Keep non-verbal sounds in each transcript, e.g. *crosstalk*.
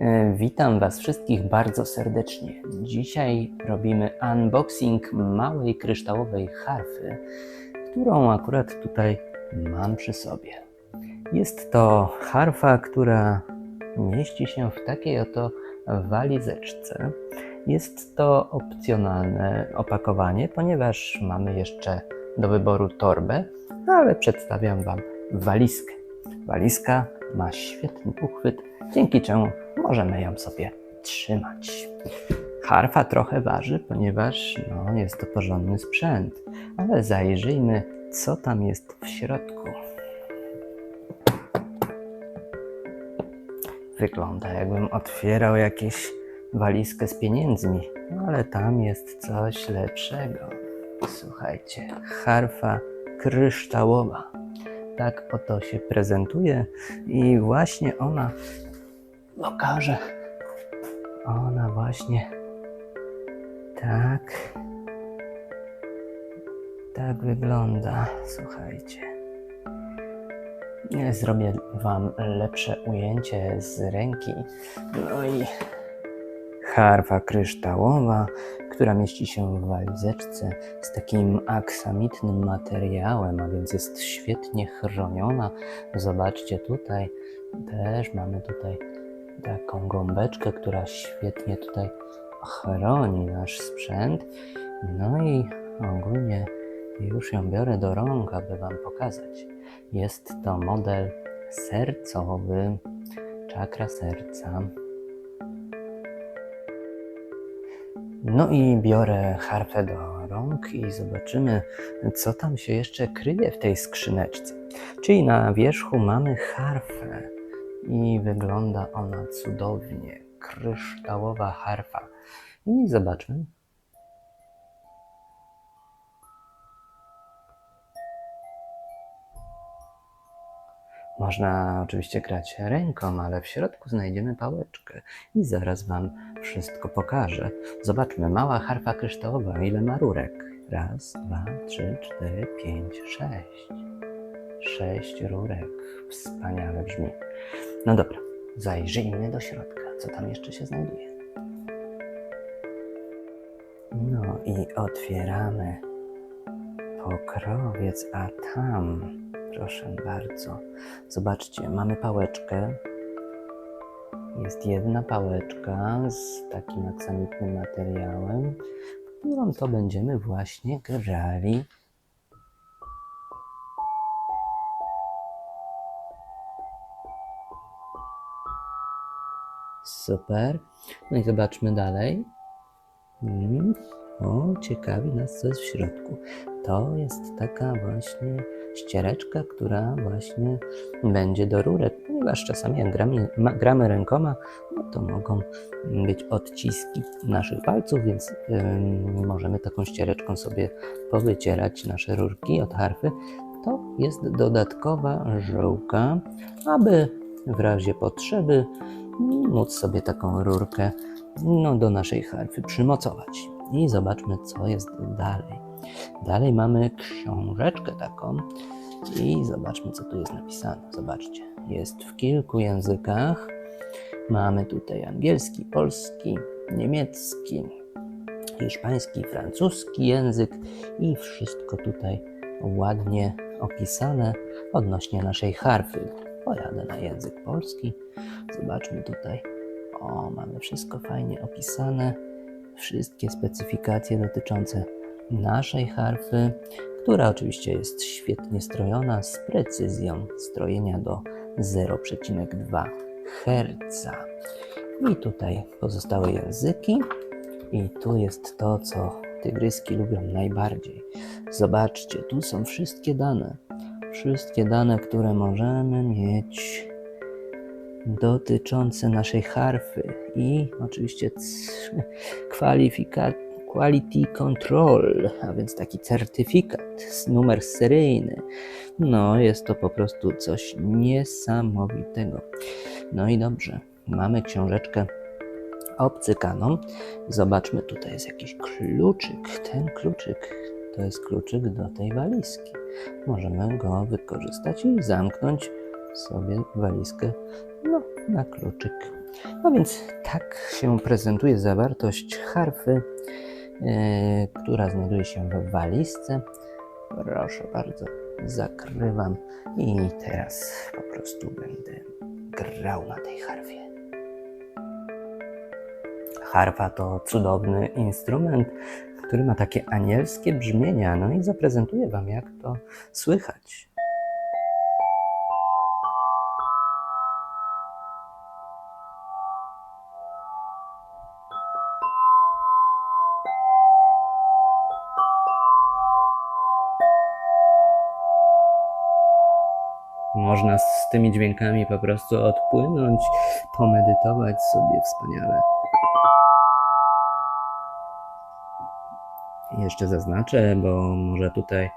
E, Witam Was wszystkich bardzo serdecznie. Dzisiaj robimy unboxing małej kryształowej harfy, którą akurat tutaj mam przy sobie. Jest to harfa, która mieści się w takiej oto walizeczce. Jest to opcjonalne opakowanie, ponieważ mamy jeszcze do wyboru torbę, ale przedstawiam Wam walizkę. Walizka ma świetny uchwyt, dzięki czemu możemy ją sobie trzymać. Harfa trochę waży, ponieważ no, jest to porządny sprzęt, ale zajrzyjmy, co tam jest w środku. Wygląda, jakbym otwierał jakieś walizkę z pieniędzmi, ale tam jest coś lepszego. Słuchajcie, harfa kryształowa. Tak oto się prezentuje i właśnie ona pokaże. Ona właśnie tak tak wygląda. Słuchajcie. Zrobię wam lepsze ujęcie z ręki. No i harfa kryształowa, która mieści się w walizeczce z takim aksamitnym materiałem, a więc jest świetnie chroniona. Zobaczcie tutaj, też mamy tutaj taką gąbeczkę, która świetnie tutaj chroni nasz sprzęt. No i ogólnie już ją biorę do rąk, aby Wam pokazać. Jest to model sercowy, czakra serca. No i biorę harfę do rąk i zobaczymy, co tam się jeszcze kryje w tej skrzyneczce. Czyli na wierzchu mamy harfę i wygląda ona cudownie. Kryształowa harfa. I zobaczmy. Można oczywiście grać ręką, ale w środku znajdziemy pałeczkę i zaraz Wam wszystko pokażę. Zobaczmy, mała harfa kryształowa, ile ma rurek? Raz, dwa, trzy, cztery, pięć, sześć. Sześć rurek. Wspaniale brzmi. No dobra, zajrzyjmy do środka, co tam jeszcze się znajduje. No i otwieramy pokrowiec, a tam, proszę bardzo, zobaczcie, mamy pałeczkę. Jest jedna pałeczka z takim aksamitnym materiałem, którą to będziemy właśnie grali Super. No i zobaczmy dalej. Mm. O, ciekawi nas, co jest w środku. To jest taka właśnie ściereczka, która właśnie będzie do rurek, ponieważ czasami jak gramy, gramy rękoma, no to mogą być odciski naszych palców, więc ym, możemy taką ściereczką sobie powycierać nasze rurki od harfy. To jest dodatkowa żyłka, aby w razie potrzeby móc sobie taką rurkę no, do naszej harfy przymocować. I zobaczmy, co jest dalej. Dalej mamy książeczkę taką i zobaczmy, co tu jest napisane. Zobaczcie, jest w kilku językach. Mamy tutaj angielski, polski, niemiecki, hiszpański, francuski język i wszystko tutaj ładnie opisane odnośnie naszej harfy. Pojadę na język polski. Zobaczmy tutaj. O, mamy wszystko fajnie opisane. Wszystkie specyfikacje dotyczące naszej harfy, która oczywiście jest świetnie strojona z precyzją strojenia do 0,2 Hz. I tutaj pozostałe języki. I tu jest to, co tygryski lubią najbardziej. Zobaczcie, tu są wszystkie dane. Wszystkie dane, które możemy mieć dotyczące naszej harfy i oczywiście kwalifikacji Quality Control, a więc taki certyfikat, numer seryjny. No, jest to po prostu coś niesamowitego. No i dobrze, mamy książeczkę obcykaną. Zobaczmy, tutaj jest jakiś kluczyk. Ten kluczyk to jest kluczyk do tej walizki. Możemy go wykorzystać i zamknąć sobie walizkę no, na kluczyk. No więc tak się prezentuje zawartość harfy, e, która znajduje się w walizce. Proszę bardzo, zakrywam i teraz po prostu będę grał na tej harfie. Harfa to cudowny instrument, który ma takie anielskie brzmienia. No i zaprezentuję Wam, jak to słychać. Można z tymi dźwiękami po prostu odpłynąć, pomedytować sobie wspaniale. Jeszcze zaznaczę, bo może tutaj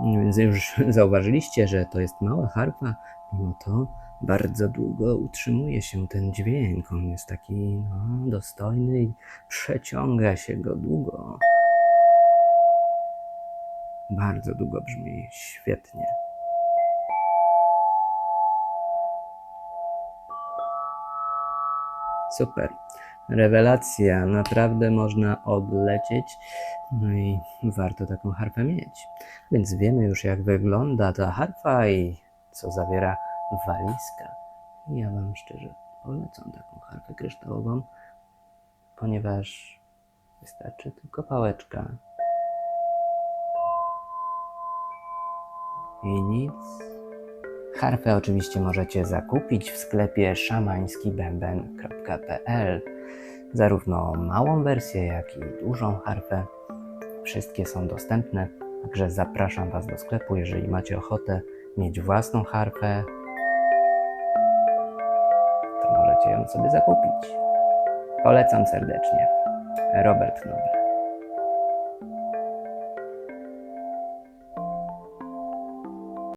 mm, już *laughs* zauważyliście, że to jest mała harfa, mimo to bardzo długo utrzymuje się ten dźwięk. On jest taki no, dostojny i przeciąga się go długo. Bardzo długo brzmi, świetnie. Super. Rewelacja. Naprawdę można odlecieć. No i warto taką harfę mieć. Więc wiemy już, jak wygląda ta harfa i co zawiera walizka. Ja Wam szczerze polecam taką harfę kryształową, ponieważ wystarczy tylko pałeczka. I nic. Harfę oczywiście możecie zakupić w sklepie szamańskibęben.pl. Zarówno małą wersję, jak i dużą harfę. Wszystkie są dostępne, także zapraszam Was do sklepu, jeżeli macie ochotę mieć własną harfę, to możecie ją sobie zakupić. Polecam serdecznie. Robert Nobel.